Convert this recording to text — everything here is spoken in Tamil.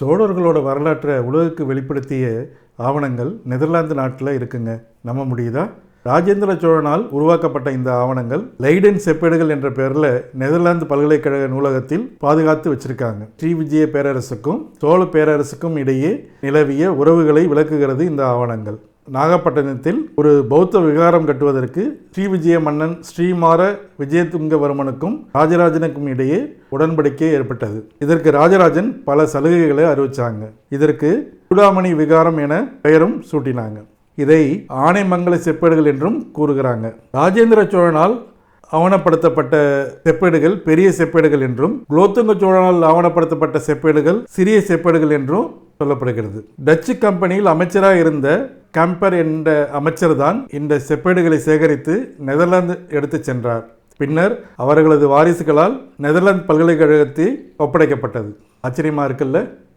சோழர்களோட வரலாற்றை உலகுக்கு வெளிப்படுத்திய ஆவணங்கள் நெதர்லாந்து நாட்டில் இருக்குங்க. நம்ப முடியுதா? ராஜேந்திர சோழனால் உருவாக்கப்பட்ட இந்த ஆவணங்கள் லைடன் செப்பேடுகள் என்ற பெயரில் நெதர்லாந்து பல்கலைக்கழக நூலகத்தில் பாதுகாத்து வச்சிருக்காங்க. ஸ்ரீ விஜய பேரரசுக்கும் சோழ பேரரசுக்கும் இடையே நிலவிய உறவுகளை விளக்குகிறது இந்த ஆவணங்கள். நாகப்பட்டினத்தில் ஒரு பௌத்த விகாரம் கட்டுவதற்கு ஸ்ரீ விஜய மன்னன் ஸ்ரீமார விஜயதுங்கவர்மனுக்கும் ராஜராஜனுக்கும் இடையே உடன்படிக்கை ஏற்பட்டது. இதற்கு ராஜராஜன் பல சலுகைகளை அறிவிச்சாங்க. இதற்கு சூடாமணி விகாரம் என பெயரும் சூட்டினாங்க. இதை ஆனைமங்கல செப்பேடுகள் என்றும் கூறுகிறாங்க. ராஜேந்திர சோழனால் ஆவணப்படுத்தப்பட்ட செப்பேடுகள் பெரிய செப்பேடுகள் என்றும் குலோத்துங்க சோழனால் ஆவணப்படுத்தப்பட்ட செப்பேடுகள் சிறிய செப்பேடுகள் என்றும் சொல்லப்படுகிறது. டச்சு கம்பெனியில் அமைச்சராக இருந்த கேம்பர் என்ற அமைச்சர் தான் இந்த செப்பேடுகளை சேகரித்து நெதர்லாந்து எடுத்துச் சென்றார். பின்னர் அவர்களது வாரிசுகளால் நெதர்லாந்து பல்கலைக்கழகத்தில் ஒப்படைக்கப்பட்டது. ஆச்சரியமா இருக்குல்ல?